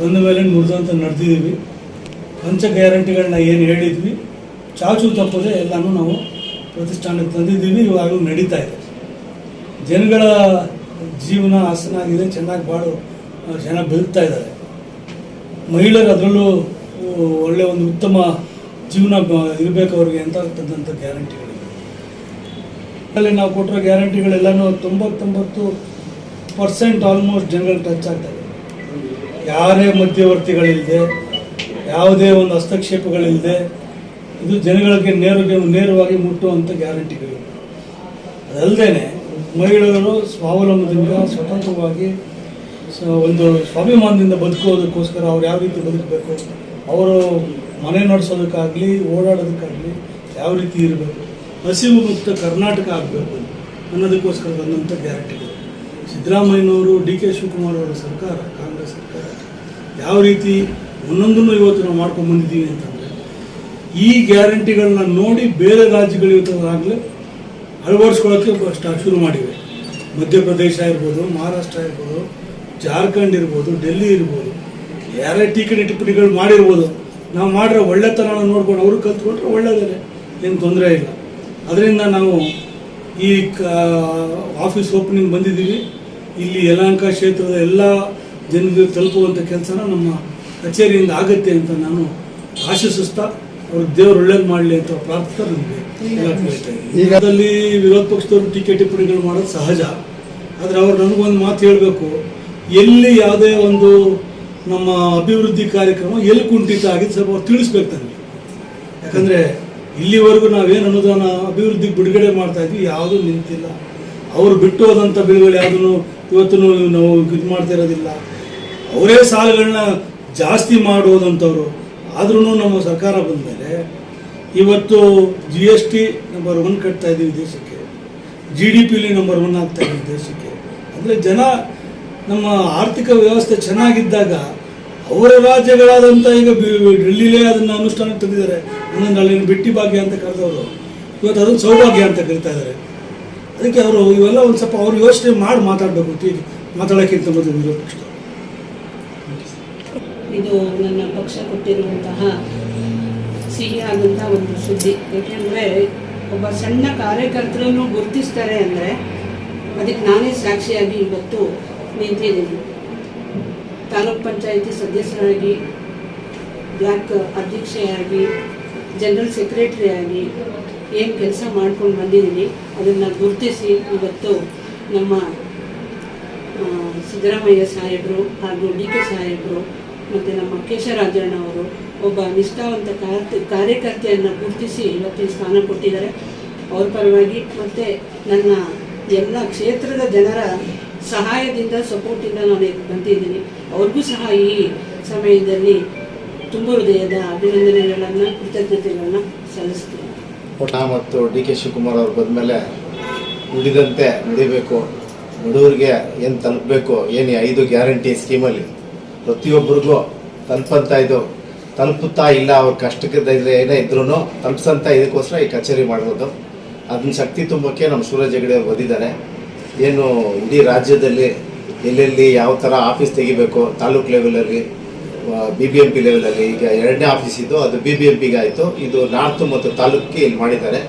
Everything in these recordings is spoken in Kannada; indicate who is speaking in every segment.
Speaker 1: ಬಂದ ಮೇಲೆ ನುಡಿದಂತ ನಡೆದಿದ್ದೀವಿ. ಪಂಚ ಗ್ಯಾರಂಟಿಗಳನ್ನ ಏನು ಹೇಳಿದ್ವಿ. ಚಾಚು ತಪ್ಪದೆ ಎಲ್ಲನೂ ನಾವು ಪ್ರತಿಷ್ಠಾನಕ್ಕೆ ತಂದಿದ್ದೀವಿ, ಇವಾಗಲೂ ನಡೀತಾ ಇದೆ. ಜನಗಳ ಜೀವನ ಹಸನಾಗಿದೆ ಚೆನ್ನಾಗಿ ಬಾಳು ಜನ ಬದುಕ್ತಾ ಇದ್ದಾರೆ. ಮಹಿಳೆಯರು ಅದರಲ್ಲೂ ಒಳ್ಳೆ ಒಂದು ಉತ್ತಮ ಜೀವನ ಇರಬೇಕು ಅವ್ರಿಗೆ ಅಂತ ತಂದಂಥ ಗ್ಯಾರಂಟಿಗಳಿವೆ. ಅಲ್ಲಿ ನಾವು ಕೊಟ್ಟಿರೋ ಗ್ಯಾರಂಟಿಗಳೆಲ್ಲನೂ ತೊಂಬತ್ತೊಂಬತ್ತು ಪರ್ಸೆಂಟ್ ಆಲ್ಮೋಸ್ಟ್ ಜನಗಳು ಟಚ್ ಆಗ್ತದೆ ಯಾರೇ ಮಧ್ಯವರ್ತಿಗಳಿಲ್ಲದೆ, ಯಾವುದೇ ಒಂದು ಹಸ್ತಕ್ಷೇಪಗಳಿಲ್ಲದೆ, ಇದು ಜನಗಳಿಗೆ ನೇರ ನೇರವಾಗಿ ಮುಟ್ಟುವಂಥ ಗ್ಯಾರಂಟಿಗಳು. ಅದಲ್ಲದೆ ಮಹಿಳೆಯರು ಸ್ವಾವಲಂಬದಿಂದ ಸ್ವತಂತ್ರವಾಗಿ ಒಂದು ಸ್ವಾಭಿಮಾನದಿಂದ ಬದುಕೋದಕ್ಕೋಸ್ಕರ ಅವ್ರು ಯಾವ ರೀತಿ ಬದುಕಬೇಕು, ಅವರು ಮನೆ ನಡೆಸೋದಕ್ಕಾಗಲಿ, ಓಡಾಡೋದಕ್ಕಾಗಲಿ ಯಾವ ರೀತಿ ಇರಬೇಕು, ಹಸಿವು ಮುಕ್ತ ಕರ್ನಾಟಕ ಆಗಬೇಕು ಅನ್ನೋದಕ್ಕೋಸ್ಕರ ಬಂದಂಥ ಗ್ಯಾರಂಟಿಗಳು. ಸಿದ್ದರಾಮಯ್ಯನವರು, ಡಿ ಕೆ ಶಿವಕುಮಾರ್ ಅವರ ಸರ್ಕಾರ, ಕಾಂಗ್ರೆಸ್ ಸರ್ಕಾರ, ಯಾವ ರೀತಿ ಒಂದೊಂದನ್ನು ಇವತ್ತು ನಾವು ಮಾಡ್ಕೊಂಡು ಬಂದಿದ್ದೀವಿ ಅಂತಂದರೆ, ಈ ಗ್ಯಾರಂಟಿಗಳನ್ನ ನೋಡಿ ಬೇರೆ ರಾಜ್ಯಗಳು ಇವತ್ತಾಗಲೇ ಅಳವಡಿಸ್ಕೊಳ್ಳೋಕ್ಕೆ ಸ್ಟಾರ್ಟ್ ಶುರು ಮಾಡಿವೆ. ಮಧ್ಯಪ್ರದೇಶ ಇರ್ಬೋದು, ಮಹಾರಾಷ್ಟ್ರ ಇರ್ಬೋದು, ಜಾರ್ಖಂಡ್ ಇರ್ಬೋದು, ಡೆಲ್ಲಿ ಇರ್ಬೋದು, ಯಾರೇ ಟಿಕೆಟ್ ಟಿಪ್ಪಣಿಗಳು ಮಾಡಿರ್ಬೋದು, ನಾವು ಮಾಡಿರೋ ಒಳ್ಳೆತನ ನೋಡ್ಕೊಂಡು ಅವರು ಕಲ್ತ್ಕೊಂಡ್ರೆ ಒಳ್ಳೆಯದೇ ಏನು ತೊಂದರೆ ಇಲ್ಲ. ಅದರಿಂದ ನಾವು ಈ ಆಫೀಸ್ ಓಪನಿಂಗ್ ಬಂದಿದ್ದೀವಿ. ಇಲ್ಲಿ ಯಲಹಂಕ ಕ್ಷೇತ್ರದ ಎಲ್ಲ ಜನರಿಗೆ ತಲುಪುವಂಥ ಕೆಲಸನ ನಮ್ಮ ಕಚೇರಿಯಿಂದ ಆಗುತ್ತೆ ಅಂತ ನಾನು ಆಶಿಸುತ್ತಾ ಅವ್ರಿಗೆ ದೇವರು ಒಳ್ಳೇದು ಮಾಡಲಿ ಅಂತ ಪ್ರಾರ್ಥನೆ ನನಗೆ ಈಗಲ್ಲಿ
Speaker 2: ಈಗ-
Speaker 1: ಅದರಲ್ಲಿ ವಿರೋಧ ಪಕ್ಷದವರು ಟೀಕೆ ಟಿಪ್ಪಣಿಗಳು ಮಾಡೋದು ಸಹಜ. ಆದರೆ ಅವ್ರು ನನಗೊಂದು ಮಾತು ಹೇಳಬೇಕು. ಎಲ್ಲಿ ಯಾವುದೇ ಒಂದು ನಮ್ಮ ಅಭಿವೃದ್ಧಿ ಕಾರ್ಯಕ್ರಮ ಎಲ್ಲಿ ಕುಂಠಿತ ಆಗಿದೆ ಸ್ವಲ್ಪ ಅವ್ರು ತಿಳಿಸ್ಬೇಕು ನನಗೆ ಯಾಕಂದರೆ ಇಲ್ಲಿವರೆಗೂ ನಾವೇನು ಅನುದಾನ ಅಭಿವೃದ್ಧಿಗೆ ಬಿಡುಗಡೆ ಮಾಡ್ತಾ ಇದ್ವಿ ಯಾವುದೂ ನಿಂತಿಲ್ಲ. ಅವರು ಬಿಟ್ಟು ಹೋದಂಥ ಬಿಲ್ಗಳು ಯಾವುದನ್ನು ಇವತ್ತು ನಾವು ಇದು ಮಾಡ್ತಾ ಇರೋದಿಲ್ಲ. ಅವರೇ ಸಾಲಗಳನ್ನ ಜಾಸ್ತಿ ಮಾಡೋದಂಥವ್ರು ಆದ್ರೂ ನಮ್ಮ ಸರ್ಕಾರ ಬಂದ ಮೇಲೆ ಇವತ್ತು G S T number one ಕಟ್ತಾ ಇದ್ದೀವಿ ದೇಶಕ್ಕೆ. ಜಿ ಡಿ ಪಿಲಿ ನಂಬರ್ ಒನ್ ಆಗ್ತಾ ಇದ್ದೀವಿ ದೇಶಕ್ಕೆ. ಅಂದರೆ ಜನ ನಮ್ಮ ಆರ್ಥಿಕ ವ್ಯವಸ್ಥೆ ಚೆನ್ನಾಗಿದ್ದಾಗ ಅವರ ರಾಜ್ಯಗಳಾದಂಥ ಈಗ ಡೆಲ್ಲಿಲೇ ಅದನ್ನು ಅನುಷ್ಠಾನಕ್ಕೆ ತಂದಿದ್ದಾರೆ. ನನ್ನ ಅಲ್ಲಿನ ಬಿಟ್ಟಿ ಭಾಗ್ಯ ಅಂತ ಕರೆದವರು. ಇವತ್ತು ಅದನ್ನು ಸೌಭಾಗ್ಯ ಅಂತ ಕರಿತಾ ಇದ್ದಾರೆ. ಅದಕ್ಕೆ ಅವರು ಇವೆಲ್ಲ ಒಂದು ಸ್ವಲ್ಪ ಅವ್ರು ಯೋಚನೆ ಮಾಡಿ ಮಾತಾಡಬೇಕು ಅಂತ ಮಾತಾಡೋಕ್ಕಿಂತ ಮೊದಲು ವಿರೋಧ
Speaker 3: ಇದು ನನ್ನ ಪಕ್ಷ ಕೊಟ್ಟಿರುವಂತಹ ಸಿಹಿಯಾದಂತಹ ಒಂದು ಸುದ್ದಿ. ಏಕೆಂದರೆ ಒಬ್ಬ ಸಣ್ಣ ಕಾರ್ಯಕರ್ತರನ್ನು ಗುರುತಿಸ್ತಾರೆ ಅಂದರೆ ಅದಕ್ಕೆ ನಾನೇ ಸಾಕ್ಷಿಯಾಗಿ ಇವತ್ತು ನಿಂತಿದ್ದೀನಿ. ತಾಲೂಕ್ ಪಂಚಾಯಿತಿ ಸದಸ್ಯರಾಗಿ, ಬ್ಲಾಕ್ ಅಧ್ಯಕ್ಷೆಯಾಗಿ, ಜನರಲ್ ಸೆಕ್ರೆಟರಿಯಾಗಿ ಏನು ಕೆಲಸ ಮಾಡ್ಕೊಂಡು ಬಂದಿದ್ದೀನಿ ಅದನ್ನು ಗುರುತಿಸಿ ಇವತ್ತು ನಮ್ಮ ಸಿದ್ದರಾಮಯ್ಯ ಸಾಹೇಬರು ಹಾಗೂ ಡಿ ಕೆ ಸಾಹೇಬರು ಮತ್ತು ನಮ್ಮ ಅವರು ಒಬ್ಬ ನಿಷ್ಠಾವಂತ ಕಾರ್ಯ ಕಾರ್ಯಕರ್ತೆಯನ್ನು ಗುರುತಿಸಿ ಇವತ್ತಿನ ಸ್ಥಾನ ಕೊಟ್ಟಿದ್ದಾರೆ. ಅವ್ರ ಪರವಾಗಿ ಮತ್ತು ನನ್ನ ಎಲ್ಲ ಕ್ಷೇತ್ರದ ಜನರ ಸಹಾಯದಿಂದ, ಸಪೋರ್ಟಿಂದ ನಾನು ಬಂದಿದ್ದೀನಿ. ಅವ್ರಿಗೂ ಸಹ ಈ ಸಮಯದಲ್ಲಿ ತುಂಬ ಹೃದಯದ ಅಭಿನಂದನೆಗಳನ್ನು ಕೃತಜ್ಞತೆಗಳನ್ನು ಸಲ್ಲಿಸ್ತೀನಿ.
Speaker 2: ನಾ ಮತ್ತು ಡಿ ಕೆ ಶಿವಕುಮಾರ್ ಅವ್ರು ಬಂದಮೇಲೆ ಉಳಿದಂತೆ ನಡಿಬೇಕು. ಬಡವರಿಗೆ ಏನು ತಲುಪಬೇಕು? ಏನು ಐದು ಗ್ಯಾರಂಟಿ ಸ್ಕೀಮಲ್ಲಿ? ಪ್ರತಿಯೊಬ್ಬರಿಗೂ ತಲುಪಂತ ಇದು. ತಲುಪುತ್ತಾ ಇಲ್ಲ ಅವ್ರ ಕಷ್ಟಕ್ಕೆ ಏನೇ ಇದ್ರೂ ತಲುಪಿಸಂತ ಇದಕ್ಕೋಸ್ಕರ ಈ ಕಚೇರಿ ಮಾಡ್ಬೋದು. ಅದನ್ನ ಶಕ್ತಿ ತುಂಬಕ್ಕೆ ನಮ್ಮ ಸೂರಜ್ ಹೆಗಡೆ ಅವ್ರು ಬಂದಿದ್ದಾರೆ. ಏನು ಇಡೀ ರಾಜ್ಯದಲ್ಲಿ ಎಲ್ಲೆಲ್ಲಿ ಯಾವ ಥರ ಆಫೀಸ್ ತೆಗಿಬೇಕು, ತಾಲೂಕು ಲೆವೆಲಲ್ಲಿ ಬಿ ಬಿ ಎಂ ಪಿ ಲೆವೆಲಲ್ಲಿ ಈಗ ಎರಡನೇ ಆಫೀಸ್ ಇದ್ದು, ಅದು ಬಿ ಬಿ ಎಂ ಪಿಗೆ ಆಯಿತು. ಇದು ನಾರ್ತ್ ಮತ್ತು ತಾಲೂಕಿಗೆ ಇಲ್ಲಿ ಮಾಡಿದ್ದಾರೆ.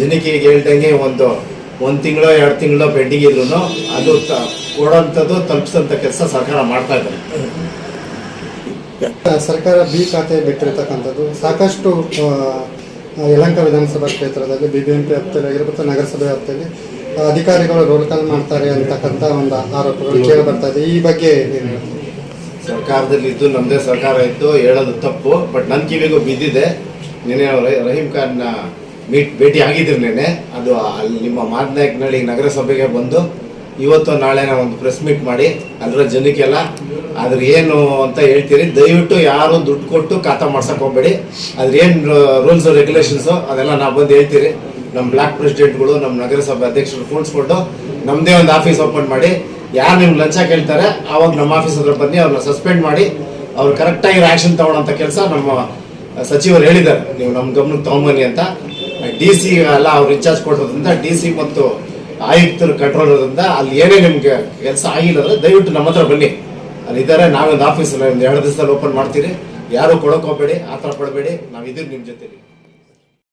Speaker 2: ಜನಕ್ಕೆ ಈಗ ಹೇಳ್ದಂಗೆ ಒಂದು ಒಂದು ತಿಂಗಳೋ, ಎರಡು ತಿಂಗಳೋ ಪೆಂಡಿಂಗ್ ಇದ್ರು ಅದು ತ, ಕೊಡೋಂಥದ್ದು ತಲುಪಿಸೋಂಥ ಕೆಲಸ ಸರ್ಕಾರ ಮಾಡ್ತಾ ಇದ್ದಾರೆ.
Speaker 4: ಸರ್ಕಾರ ಬಿ ಖಾತೆ ಬಿಟ್ಟಿರ್ತಕ್ಕಂಥದ್ದು. ಸಾಕಷ್ಟು ಯಲಂಕ ವಿಧಾನಸಭಾ ಕ್ಷೇತ್ರದಲ್ಲಿ ಬಿ ಬಿ ಎಂ ಪಿ ವ್ಯಾಪ್ತಿಯಲ್ಲಿ ಆಗಿರ್ಬೋದು ನಗರಸಭೆ ವ್ಯಾಪ್ತಿಯಲ್ಲಿ ಅಧಿಕಾರಿಗಳು ರೋಲ್ ಕಾಲ್ ಮಾಡ್ತಾರೆ ಅಂತಕ್ಕಂಥ ಒಂದು ಆರೋಪಗಳು ಕೇಳಿ ಬರ್ತಾ ಇದೆ. ಈ ಬಗ್ಗೆ ಏನು?
Speaker 2: ಸರ್ಕಾರದಲ್ಲಿ ಇದ್ದು ನಮ್ಮದೇ ಸರ್ಕಾರ ಇತ್ತು ಹೇಳೋದು ತಪ್ಪು ಬಟ್ ನನ್ನ ಕಿವಿಗೂ ಬಿದ್ದಿದೆ. ನಿನ್ನೆ ರಹೀಮ್ ರಹೀಂ ಖಾನ್ನ ಮೀಟ್ ಭೇಟಿ ಆಗಿದ್ರು ನೆನೆ ಅದು ಅಲ್ಲಿ ನಿಮ್ಮ ಮಾದನಾಯಕನಹಳ್ಳಿ ನಗರಸಭೆಗೆ ಬಂದು ಇವತ್ತು ನಾಳೆನ ಒಂದು ಪ್ರೆಸ್ ಮೀಟ್ ಮಾಡಿ ಅದರ ಜನಕ್ಕೆಲ್ಲ ಅದ್ರ ಏನು ಅಂತ ಹೇಳ್ತೀರಿ? ದಯವಿಟ್ಟು ಯಾರು ದುಡ್ಡು ಕೊಟ್ಟು ಖಾತಾ ಮಾಡ್ಸಕ್ ಹೋಗ್ಬೇಡಿ. ಅದ್ರ ಏನು ರೂಲ್ಸ್ ರೆಗ್ಯುಲೇಷನ್ಸು ಅದೆಲ್ಲ ನಾವು ಬಂದು ಹೇಳ್ತೀರಿ. ನಮ್ಮ ಬ್ಲಾಕ್ ಪ್ರೆಸಿಡೆಂಟ್ಗಳು ನಮ್ಮ ನಗರಸಭೆ ಅಧ್ಯಕ್ಷರು ಕೂಡಿಸ್ಕೊಂಡು ನಮ್ಮದೇ ಒಂದು ಆಫೀಸ್ ಓಪನ್ ಮಾಡಿ ಯಾರು ನಿಮ್ಗೆ ಲಂಚ ಕೇಳ್ತಾರೆ ಆವಾಗ ನಮ್ಮ ಆಫೀಸ್ ಹತ್ರ ಬನ್ನಿ ಅವ್ರನ್ನ ಸಸ್ಪೆಂಡ್ ಮಾಡಿ, ಅವ್ರು ಕರೆಕ್ಟಾಗಿ ಆಕ್ಷನ್ ತಗೊಳ್ಳೋಂಥ ಕೆಲಸ ನಮ್ಮ ಸಚಿವರು ಹೇಳಿದ್ದಾರೆ. ನೀವು ನಮ್ಮ ಗಮನಕ್ಕೆ ತೊಗೊಂಬನ್ನಿ ಅಂತ. ಡಿ ಸಿ ಎಲ್ಲ ಅವ್ರು ಇನ್ಚಾರ್ಜ್ ಕೊಡೋದ್ರಿಂದ ಡಿ ಸಿ ಮತ್ತು ಆಯುಕ್ತರು ಕಂಟ್ರೋಲ್ ಅಲ್ಲಿ ಏನೇ ನಿಮ್ಗೆ ಕೆಲಸ ಆಗಿಲ್ಲ ಅಂದ್ರೆ ದಯವಿಟ್ಟು ನಮ್ಮ ಹತ್ರ ಬನ್ನಿ. ಅಲ್ಲಿದ್ದಾರೆ ನಾವೊಂದು ಆಫೀಸಲ್ಲಿ ಒಂದು ಎರಡು ದಿವಸದಲ್ಲಿ ಓಪನ್ ಮಾಡ್ತೀರಿ. ಯಾರು ಕೊಡೋಕೆ ಹೋಗ್ಬೇಡಿ ಆ ಥರ ಕೊಡಬೇಡಿ. ನಾವು ಇದ್ದೀವಿ ನಿಮ್ಮ ಜೊತೆಲಿ.